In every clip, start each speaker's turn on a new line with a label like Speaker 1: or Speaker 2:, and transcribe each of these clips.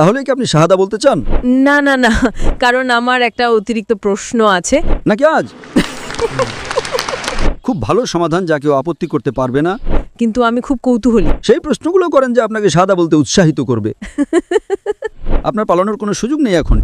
Speaker 1: তাহলে কি আপনি শাহাদা বলতে চান?
Speaker 2: না না না কারণ আমার একটা অতিরিক্ত প্রশ্ন আছে।
Speaker 1: নাকি আজ? খুব ভালো সমাধান যা কেউ আপত্তি করতে পারবে না।
Speaker 2: কিন্তু আমি খুব কৌতূহলী।
Speaker 1: সেই প্রশ্নগুলো করেন যে আপনাকে সাদা বলতে উৎসাহিত করবে। আপনার পালানোর কোনো সুযোগ নেই এখন?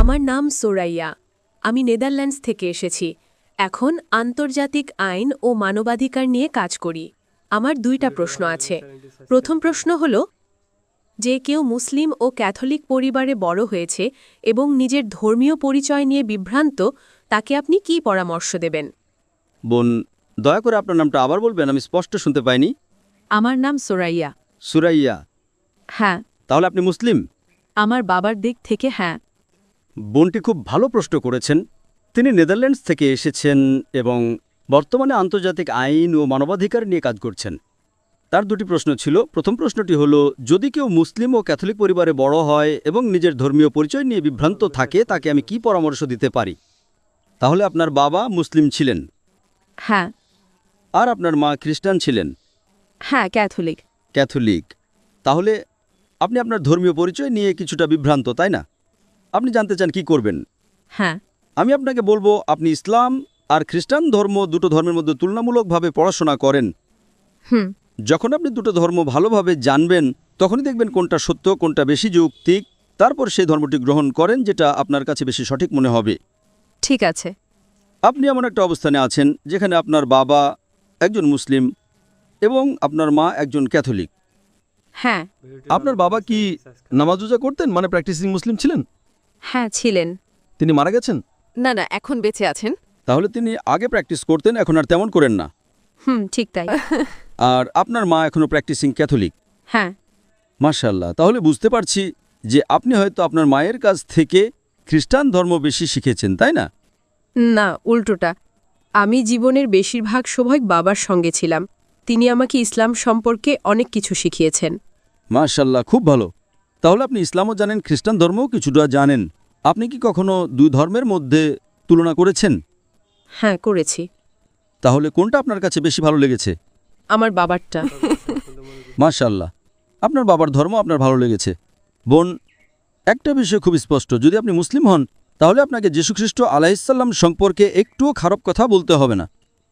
Speaker 2: আমার নাম সোরাইয়া। আমি নেদারল্যান্ডস থেকে এসেছি। এখন আন্তর্জাতিক আইন ও মানবাধিকার নিয়ে কাজ করি। আমার দুইটা প্রশ্ন আছে। প্রথম প্রশ্ন হল যে কেউ মুসলিম ও ক্যাথলিক পরিবারে বড় হয়েছে এবং নিজের ধর্মীয় পরিচয় নিয়ে বিভ্রান্ত তাকে আপনি কি পরামর্শ দেবেন?
Speaker 1: বোন দয়া করে আপনার নামটা আবার বলবেন আমি স্পষ্ট শুনতে পাইনি।
Speaker 2: আমার নাম সুরাইয়া।
Speaker 1: সুরাইয়া।
Speaker 2: হ্যাঁ।
Speaker 1: তাহলে আপনি মুসলিম?
Speaker 2: আমার বাবার দিক থেকে হ্যাঁ।
Speaker 1: বোনটি খুব ভালো প্রশ্ন করেছেন। তিনি নেদারল্যান্ডস থেকে এসেছেন এবং বর্তমানে আন্তর্জাতিক আইন ও মানবাধিকার নিয়ে কাজ করছেন। তার দুটি প্রশ্ন ছিল প্রথম প্রশ্নটি হলো যদি কেউ মুসলিম ও ক্যাথলিক পরিবারে বড় হয় এবং নিজের ধর্মীয় পরিচয় নিয়ে বিভ্রান্ত থাকে তাকে আমি কি পরামর্শ দিতে পারি? তাহলে আপনার বাবা মুসলিম ছিলেন।
Speaker 2: হ্যাঁ।
Speaker 1: আর আপনার মা খ্রিস্টান ছিলেন।
Speaker 2: হ্যাঁ ক্যাথলিক।
Speaker 1: ক্যাথলিক। তাহলে আপনি আপনার ধর্মীয় পরিচয় নিয়ে কিছুটা বিভ্রান্ত তাই না? আপনি জানতে চান কি করবেন?
Speaker 2: হ্যাঁ।
Speaker 1: আমি আপনাকে বলব আপনি ইসলাম আর খ্রিস্টান ধর্ম দুটো ধর্মের মধ্যে তুলনামূলকভাবে পড়াশোনা করেন।
Speaker 2: হুম।
Speaker 1: যখন আপনি দুটো ধর্ম ভালোভাবে জানবেন তখনই দেখবেন কোনটা সত্য কোনটা বেশি যৌক্তিক। তারপর সেই ধর্মটি গ্রহণ করেন যেটা আপনার কাছে বেশি সঠিক মনে হবে।
Speaker 2: ঠিক আছে।
Speaker 1: আপনি এমন একটা অবস্থানে আছেন যেখানে আপনার বাবা একজন মুসলিম এবং আপনার মা একজন ক্যাথলিক।
Speaker 2: হ্যাঁ।
Speaker 3: আপনার বাবা কি নামাজুজা করতেন মানে প্র্যাকটিসিং মুসলিম ছিলেন?
Speaker 2: হ্যাঁ ছিলেন।
Speaker 3: তিনি মারা গেছেন?
Speaker 2: না না এখন বেঁচে আছেন।
Speaker 1: তাহলে তিনি আগে প্র্যাকটিস করতেন এখন আর তেমন করেন না।
Speaker 2: হুম ঠিক তাই।
Speaker 1: আর আপনার মা এখনও প্র্যাকটিসিং ক্যাথলিক?
Speaker 2: হ্যাঁ।
Speaker 1: মার্শাল্লাহ তাহলে বুঝতে পারছি যে আপনি হয়তো আপনার মায়ের কাছ থেকে খ্রিস্টান ধর্ম বেশি শিখেছেন তাই না?
Speaker 2: না উল্টোটা। আমি জীবনের বেশিরভাগ সময় বাবার সঙ্গে ছিলাম। তিনি আমাকে ইসলাম সম্পর্কে অনেক কিছু শিখিয়েছেন।
Speaker 1: মার্শাল্লাহ খুব ভালো। তাহলে আপনি ইসলামও জানেন খ্রিস্টান ধর্মও কিছুটা জানেন। আপনি কি কখনো দুই ধর্মের মধ্যে তুলনা করেছেন?
Speaker 2: হ্যাঁ করেছি।
Speaker 1: তাহলে কোনটা আপনার কাছে বেশি ভালো লেগেছে?
Speaker 2: আমার বাবারটা।
Speaker 1: মার্শাল্লাহ আপনার বাবার ধর্ম আপনার ভালো লেগেছে। বোন একটা বিষয় খুব স্পষ্ট। যদি আপনি মুসলিম হন তাহলে আপনাকে যীশুখ্রিস্ট আলাইসাল্লাম সম্পর্কে একটুও খারাপ কথা বলতে হবে না।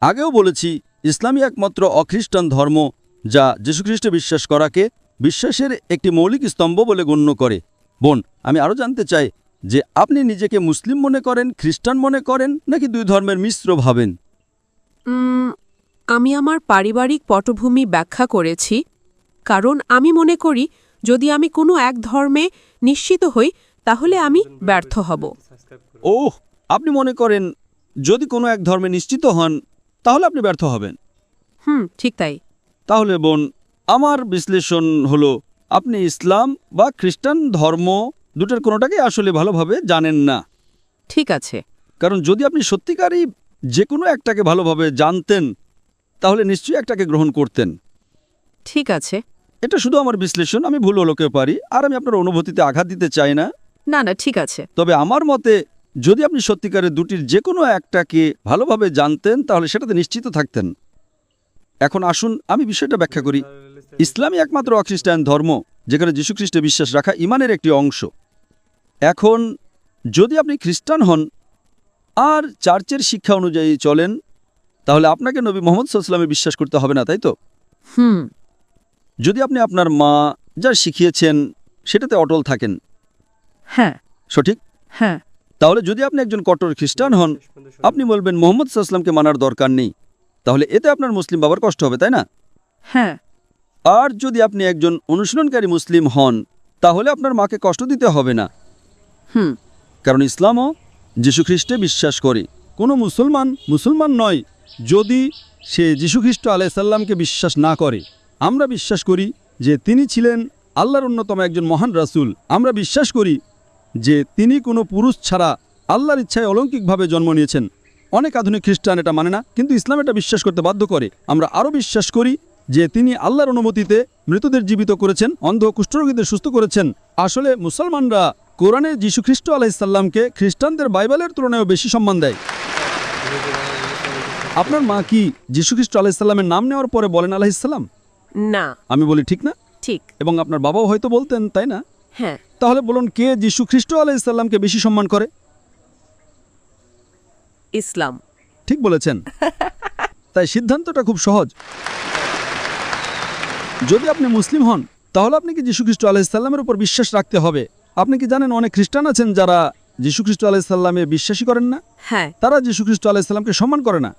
Speaker 1: আগেও বলেছি ইসলামী একমাত্র অখ্রিস্টান ধর্ম যা যীশুখ্রিস্টে বিশ্বাস করাকে বিশ্বাসের একটি মৌলিক স্তম্ভ বলে গণ্য করে। বোন আমি আরও জানতে চাই যে আপনি নিজেকে মুসলিম মনে করেন খ্রিস্টান মনে করেন নাকি দুই ধর্মের মিশ্র ভাবেন?
Speaker 2: আমি আমার পারিবারিক পটভূমি ব্যাখ্যা করেছি কারণ আমি মনে করি যদি আমি কোনো এক ধর্মে নিশ্চিত হই তাহলে আমি ব্যর্থ হব।
Speaker 1: ওহ আপনি মনে করেন যদি কোনো এক ধর্মে নিশ্চিত হন তাহলে আপনি ব্যর্থ হবেন।
Speaker 2: হুম ঠিক তাই।
Speaker 1: তাহলে বোন আমার বিশ্লেষণ হলো আপনি ইসলাম বা খ্রিস্টান ধর্ম দুটোর কোনোটাকে আসলে ভালোভাবে জানেন না।
Speaker 2: ঠিক আছে।
Speaker 1: কারণ যদি আপনি সত্যিকারই যে কোনো একটাকে ভালোভাবে জানতেন তাহলে নিশ্চয়ই একটাকে গ্রহণ করতেন।
Speaker 2: ঠিক আছে।
Speaker 1: এটা শুধু আমার বিশ্লেষণ আমি ভুল হলোকে পারি আর আমি আপনার অনুভূতিতে আঘাত দিতে চাই না।
Speaker 2: না না ঠিক আছে।
Speaker 1: তবে আমার মতে যদি আপনি সত্যিকারের দুটির যে কোনো একটাকে ভালোভাবে জানতেন তাহলে সেটাতে নিশ্চিত থাকতেন। এখন আসুন আমি বিষয়টা ব্যাখ্যা করি। ইসলামই একমাত্র অখ্রিস্টান ধর্ম যেখানে যীশুখ্রিস্টে বিশ্বাস রাখা ইমানের একটি অংশ। এখন যদি আপনি খ্রিস্টান হন আর চার্চের শিক্ষা অনুযায়ী চলেন তাহলে আপনাকে নবী মোহাম্মদ সাল্লামে বিশ্বাস করতে হবে না তাই তো?
Speaker 2: হুম।
Speaker 1: যদি আপনি আপনার মা যা শিখিয়েছেন সেটাতে অটল থাকেন।
Speaker 2: হ্যাঁ।
Speaker 1: সঠিক?
Speaker 2: হ্যাঁ।
Speaker 1: তাহলে যদি আপনি একজন কট্টর খ্রিস্টান হন আপনি বলবেন মোহাম্মদ সাল্লামকে মানার দরকার নেই। তাহলে এতে আপনার মুসলিম বাবার কষ্ট হবে তাই না?
Speaker 2: হ্যাঁ।
Speaker 1: আর যদি আপনি একজন অনুশীলনকারী মুসলিম হন তাহলে আপনার মাকে কষ্ট দিতে হবে না।
Speaker 2: হুম।
Speaker 1: কারণ ইসলামও যীশুখ্রিস্টে বিশ্বাস করে।
Speaker 3: কোনো মুসলমান মুসলমান নয় যদি সে যীশুখ্রিস্ট আলাইসাল্লামকে বিশ্বাস না করে। আমরা বিশ্বাস করি যে তিনি ছিলেন আল্লাহর অন্যতম একজন মহান রাসূল। আমরা বিশ্বাস করি যে তিনি কোনো পুরুষ ছাড়া আল্লাহর ইচ্ছায় অলৌকিকভাবে জন্ম নিয়েছেন। অনেক আধুনিক খ্রিস্টান এটা মানে না কিন্তু ইসলাম এটা বিশ্বাস করতে বাধ্য করে। আমরা আরও বিশ্বাস করি যে তিনি আল্লাহর অনুমতিতে মৃতদের জীবিত করেছেন অন্ধ কুষ্ঠরোগীদের সুস্থ করেছেন। আসলে মুসলমানরা কোরআনে যীশুখ্রিস্ট আলাইসাল্লামকে খ্রিস্টানদের বাইবেলের তুলনায়ও বেশি সম্মান দেয়। আপনার মা কি যীশুখ্রিস্ট আলাইসাল্লামের নাম নেওয়ার পরে বলেন আলাইসাল্লাম
Speaker 2: না।
Speaker 3: আমি বলি ঠিক না?
Speaker 2: ঠিক।
Speaker 3: এবং আপনার বাবাও হয়তো বলতেন তাই না?
Speaker 2: হ্যাঁ।
Speaker 3: তাহলে বলুন কে যীশু খ্রিস্ট আলাইসাল্লামকে বেশি সম্মান করে?
Speaker 2: ইসলাম।
Speaker 3: ঠিক বলেছেন। তাই সিদ্ধান্তটা খুব সহজ। যদি আপনি মুসলিম হন তাহলে আপনি কি যীশু খ্রিস্ট আলাইসাল্লামের উপর বিশ্বাস রাখতে হবে। আপনি কি জানেন অনেক খ্রিস্টান আছেন যারা যীশু খ্রিস্ট আলাইসাল্লামে বিশ্বাসী করেন না?
Speaker 2: হ্যাঁ।
Speaker 3: তারা যীশু খ্রিস্ট আলাইসাল্লামকে সম্মান করে না।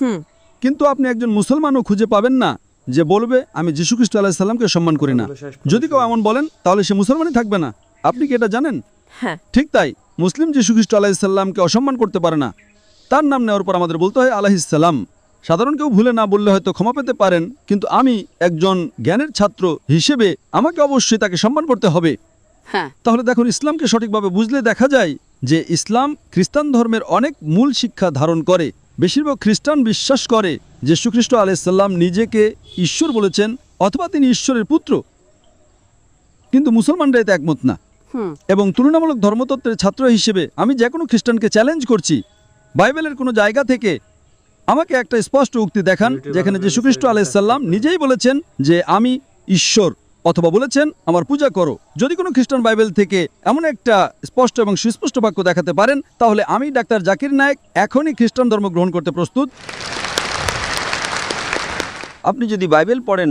Speaker 2: হুম।
Speaker 3: কিন্তু আপনি একজন মুসলমানও খুঁজে পাবেন না যে বলবে আমি যীশু খ্রিস্ট আলাইসাল্লামকে সম্মান করি না। যদি কেউ এমন বলেন তাহলে সে মুসলমানই থাকবে না। আপনি কি এটা জানেন?
Speaker 2: হ্যাঁ।
Speaker 3: ঠিক তাই মুসলিম যীশু খ্রিস্ট আলাইসাল্লামকে অসম্মান করতে পারে না। তার নাম নেওয়ার পর আমাদের বলতে হয় আলাহিসাল্লাম সাধারণ কেউ ভুলে না বললে হয়তো ক্ষমা পেতে পারেন কিন্তু আমি একজন জ্ঞানের ছাত্র হিসেবে আমাকে অবশ্যই তাকে সম্মান করতে হবে।
Speaker 4: হ্যাঁ।
Speaker 3: তাহলে দেখুন ইসলামকে সঠিকভাবে বুঝলে দেখা যায় যে ইসলাম খ্রিস্টান ধর্মের অনেক মূল শিক্ষা ধারণ করে। বেশিরভাগ খ্রিস্টান বিশ্বাস করে যে সুখ্রিস্ট আলাইসাল্লাম নিজেকে ঈশ্বর বলেছেন অথবা তিনি ঈশ্বরের পুত্র। কিন্তু মুসলমানরা এতে একমত না। এবং তুলনামূলক ধর্মতত্ত্বের ছাত্র হিসেবে আমি যে কোনো খ্রিস্টানকে চ্যালেঞ্জ করছি। বাইবেলের কোনো জায়গা থেকে আমাকে একটা স্পষ্ট উক্তি দেখান যেখানে যে সুখ্রিস্ট আলাইসাল্লাম নিজেই বলেছেন যে আমি ঈশ্বর অথবা বলেছেন আমার পূজা করো যদি কোনো খ্রিস্টান বাইবেল থেকে এমন একটা স্পষ্ট এবং সুস্পষ্ট বাক্য দেখাতে পারেন তাহলে আমি ডাক্তার জাকির নায়ক এখনই খ্রিস্টান ধর্ম গ্রহণ করতে প্রস্তুত।
Speaker 1: আপনি যদি বাইবেল পড়েন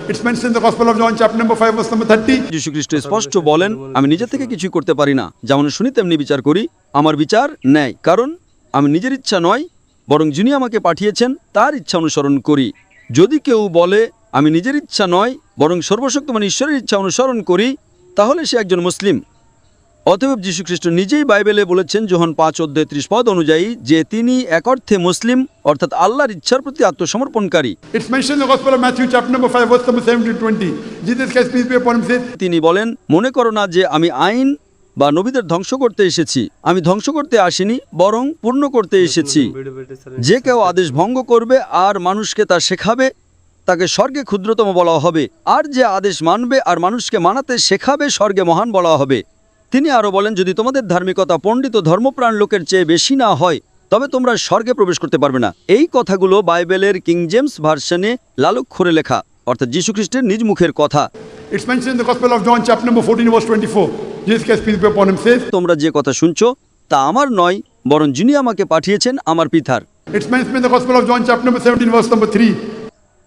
Speaker 5: It's mentioned in the Gospel of John, chapter 5 verse number 30.
Speaker 1: যীশুখ্রিস্ট স্পষ্ট বলেন, আমি নিজে থেকে কিছুই করতে পারি না। যেমন শুনি, তেমনি বিচার করি। আমার বিচার নেয় কারণ আমি নিজের ইচ্ছা নয়, বরং যিনি আমাকে পাঠিয়েছেন, তার ইচ্ছা অনুসরণ করি। যদি কেউ বলে, আমি নিজের ইচ্ছা নয়, বরং সর্বশক্তিমান ঈশ্বরের ইচ্ছা অনুসরণ করি, তাহলে সে একজন মুসলিম। অতএব যীশুখ্রিস্ট নিজেই বাইবেলে বলেছেন যোহন পাঁচ অধ্যায় ত্রিশ পদ অনুযায়ী যে তিনি এক অর্থে মুসলিম অর্থাৎ আল্লাহর ইচ্ছার প্রতি আত্মসমর্পণকারী
Speaker 5: It's mentioned in the Gospel of Matthew chapter number 5 verse number 17 to 20. Jesus Christ peace be upon him says.
Speaker 1: তিনি বলেন মনে করো না যে আমি আইন বা নবীদের ধ্বংস করতে এসেছি আমি ধ্বংস করতে আসিনি বরং পূর্ণ করতে এসেছি যে কেউ আদেশ ভঙ্গ করবে আর মানুষকে তা শেখাবে তাকে স্বর্গে ক্ষুদ্রতম বলা হবে আর যে আদেশ মানবে আর মানুষকে মানাতে শেখাবে স্বর্গে মহান বলা হবে তিনি আরও বলেন যদি তোমাদের ধার্মিকতা পণ্ডিত ধর্মপ্রাণ লোকের চেয়ে বেশি না হয় তবে তোমরা স্বর্গে প্রবেশ করতে পারবে না এই কথাগুলো বাইবেলের কিং জেমস ভার্সনে লালুক্ষরে লেখা অর্থাৎ যীশুখ্রিস্টের নিজ মুখের কথা
Speaker 5: It's mentioned in the Gospel of John chapter number 14 verse 24. Jesus Christ peace be upon him says.
Speaker 1: তোমরা যে কথা শুনছো তা আমার নয় বরং যিনি আমাকে পাঠিয়েছেন আমার পিতার
Speaker 5: It's mentioned in the Gospel of John chapter number 17 verse number 3.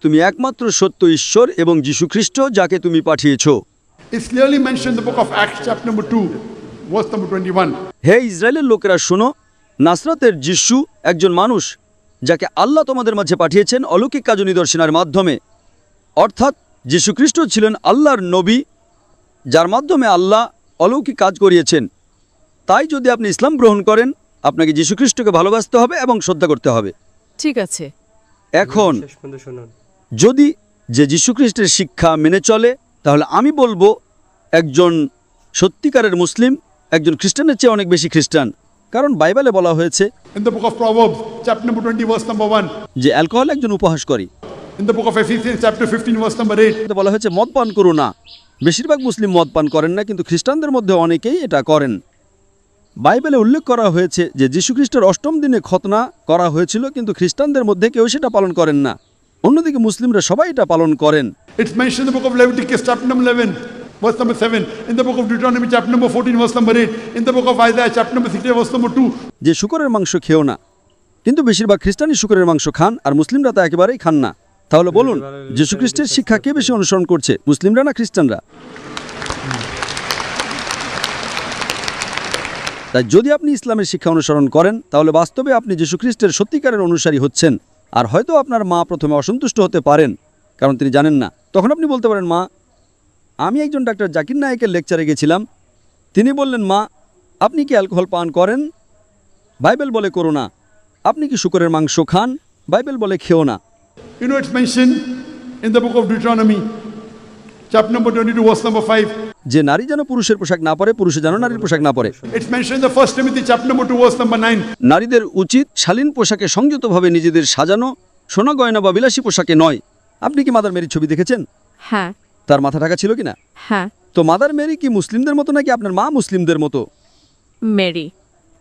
Speaker 1: তুমি একমাত্র সত্য ঈশ্বর এবং যীশুখ্রিস্ট যাকে তুমি পাঠিয়েছো
Speaker 5: It's clearly mentioned in the book of Acts chapter number 2 verse number 21.
Speaker 1: হে ইসরায়েলের লোকেরা শোনো নাসরাতের যিশু একজন মানুষ যাকে আল্লাহ তোমাদের মাঝে পাঠিয়েছেন অলৌকিক কাজ নিদর্শনের মাধ্যমে। অর্থাৎ যীশুখ্রিস্ট ছিলেন আল্লাহর নবী যার মাধ্যমে আল্লাহ অলৌকিক কাজ করিয়েছেন। তাই যদি আপনি ইসলাম গ্রহণ করেন আপনাকে যীশুখ্রিস্টকে ভালোবাসতে হবে এবং শ্রদ্ধা করতে হবে।
Speaker 4: ঠিক আছে।
Speaker 1: এখন যদি যে যীশুখ্রিস্টের শিক্ষা মেনে চলে তাহলে আমি বলব একজন সত্যিকারের মুসলিম একজন খ্রিস্টানের চেয়ে অনেক বেশি খ্রিস্টান কারণ বাইবেলে বলা হয়েছে
Speaker 5: In the book of Proverbs chapter number 20 verse number 1.
Speaker 1: যে অ্যালকোহল একজন উপহাস করে
Speaker 5: In the book of Ephesians chapter 15 verse number 8.
Speaker 1: এতে বলা হয়েছে মদ পান করো না বেশিরভাগ মুসলিম মদ পান করেন না কিন্তু খ্রিস্টানদের মধ্যে অনেকেই এটা করেন বাইবেলে উল্লেখ করা হয়েছে যে যীশুখ্রিস্টের অষ্টম দিনে খতনা করা হয়েছিল কিন্তু খ্রিস্টানদের মধ্যে কেউ সেটা পালন করেন না অন্যদিকে মুসলিমরা সবাই এটা পালন করেন
Speaker 5: It's mentioned in the book of Leviticus chapter number 11 verse number 7. In the book of Deuteronomy, chapter number 14 verse number 8. In the book of Isaiah, chapter number 60 verse number 2.
Speaker 1: যে শুকরের মাংস খেও না, কিন্তু বেশিরভাগ খ্রিস্টানই শুকরের মাংস খান আর মুসলিমরা তা একেবারেই খান না তাহলে বলুন, যীশুখ্রিস্টের শিক্ষা কে বেশি অনুসরণ করছে, মুসলিমরা না খ্রিস্টানরা তাই যদি আপনি ইসলামের শিক্ষা অনুসরণ করেন, তাহলে বাস্তবে আপনি যীশুখ্রিস্টের সত্যিকারের অনুসারী হচ্ছেন আর হয়তো আপনার মা প্রথমে অসন্তুষ্ট হতে পারেন, কারণ তিনি জানেন না তখন আপনি বলতে পারেন, মা আমি একজন ডাক্তার জাকির নায়কের লেকচারে গেছিলাম। তিনি বললেন মা আপনি কি অ্যালকোহল পান করেন? বাইবেল বলে করো না। আপনি কি শুকরের মাংস খান? বাইবেল বলে খেও না।
Speaker 5: You know, it's mentioned in the book of Deuteronomy chapter number 22 verse number 5.
Speaker 1: যে নারী যেন পুরুষের পোশাক না পরে পুরুষে যেন নারীর পোশাক না পরে।
Speaker 5: It's mentioned in the first Timothy chapter number 2 verse number 9.
Speaker 1: নারীদের উচিত শালীন পোশাকে সংযতভাবে নিজেদের সাজানো সোনা গয়না বা বিলাসী পোশাকে নয়। আপনি কি মাদার মেরির ছবি দেখেছেন?
Speaker 2: হ্যাঁ।
Speaker 1: তার মাথা ঢাকা ছিল কি না
Speaker 2: হ্যাঁ।
Speaker 1: তো মাদার মেরি কি মুসলিমদের মতো নাকি আপনার মা মুসলিমদের মতো?
Speaker 2: মেরি।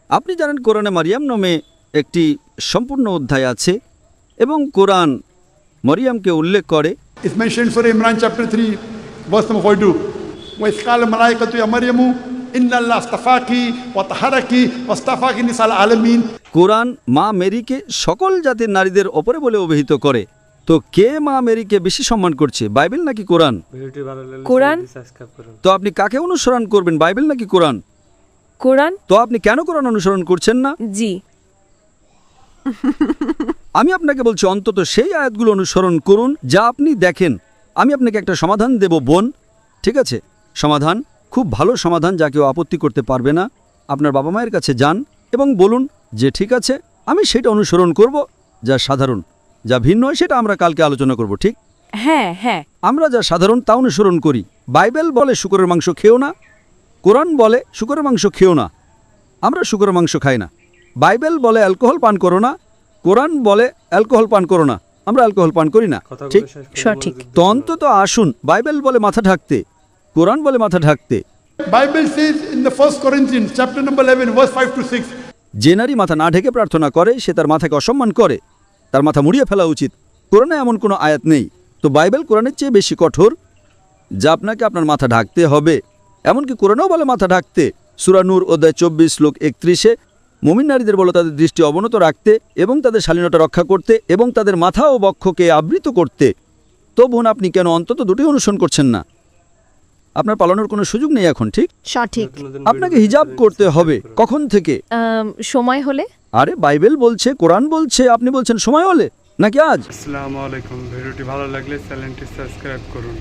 Speaker 1: আপনি জানেন কোরআনে মারিয়াম নামে একটি সম্পূর্ণ অধ্যায় আছে এবং কোরআন মারিয়ামকে উল্লেখ করে।
Speaker 5: Imran chapter three verse number two ওয়াইসকাল মালাইকা তুই মারিয়ামু
Speaker 1: কোরআন মা মেরিকে সকল জাতির নারীদের ওপরে বলে অভিহিত করে। তো কে মা মেরিকে বেশি সম্মান করছে বাইবেল নাকি কোরআন?
Speaker 2: কোরআন?
Speaker 1: তো আপনি কাকে অনুসরণ করবেন বাইবেল নাকি কোরআন?
Speaker 2: কোরআন?
Speaker 1: তো আপনি কেন কোরআন অনুসরণ করছেন না?
Speaker 2: জি।
Speaker 1: আমি আপনাকে বলছি অন্তত সেই আয়াতগুলো অনুসরণ করুন যা আপনি দেখেন। আমি আপনাকে একটা সমাধান দেব বোন। ঠিক আছে? সমাধান খুব ভালো সমাধান যা কেউ আপত্তি করতে পারবে না। আপনার বাবা মায়ের কাছে যান এবং বলুন যে ঠিক আছে আমি সেটা অনুসরণ করব যা সাধারণ। যা ভিন্ন হয় সেটা আমরা কালকে আলোচনা করব ঠিক?
Speaker 2: হ্যাঁ হ্যাঁ।
Speaker 1: আমরা যা সাধারণ তা অনুসরণ করি। বাইবেল বলে শুকরের মাংস খেও না কোরআন বলে শুকরের মাংস খেও না। আমরা শুকরের মাংস খাই না। বাইবেল বলে অ্যালকোহল পান করো না কোরআন বলে অ্যালকোহল পান করো না। আমরা অ্যালকোহল পান করি না ঠিক?
Speaker 2: সঠিক।
Speaker 1: তো অন্তত আসুন বাইবেল বলে মাথা ঢাকতে কোরআন বলে মাথা ঢাকতে।
Speaker 5: Bible says in the first Corinthians chapter number 11 verse 5 to 6.
Speaker 1: যে নারী মাথা না ঢেকে প্রার্থনা করে সে তার মাথাকে অসম্মান করে। তার মাথা মুড়িয়ে ফেলা উচিত। কোরআনে এমন কোনো আয়াত নেই। তো বাইবেল কোরআনের চেয়ে বেশি কঠোর যা আপনাকে আপনার মাথা ঢাকতে হবে। এমনকি কোরআনেও বলে মাথা ঢাকতে। সুরানুর অধ্যায় চব্বিশ লোক একত্রিশে মমিন নারীদের বলো তাদের দৃষ্টি অবনত রাখতে এবং তাদের শালীনতা রক্ষা করতে এবং তাদের মাথা ও বক্ষকে আবৃত করতে। তো বোন আপনি কেন অন্তত দুটি অনুসরণ করছেন না? আপনার পালানোর কোনো সুযোগ নেই এখন ঠিক?
Speaker 6: সঠিক।
Speaker 1: আপনাকে হিজাব করতে হবে। কখন থেকে?
Speaker 6: সময় হলে?
Speaker 1: আরে বাইবেল বলছে, কোরআন বলছে, আপনি বলছেন সময় হলে নাকি আজ?
Speaker 4: আসসালামু আলাইকুম, ভিডিওটি ভালো লাগলে চ্যানেলটি সাবস্ক্রাইব করুন।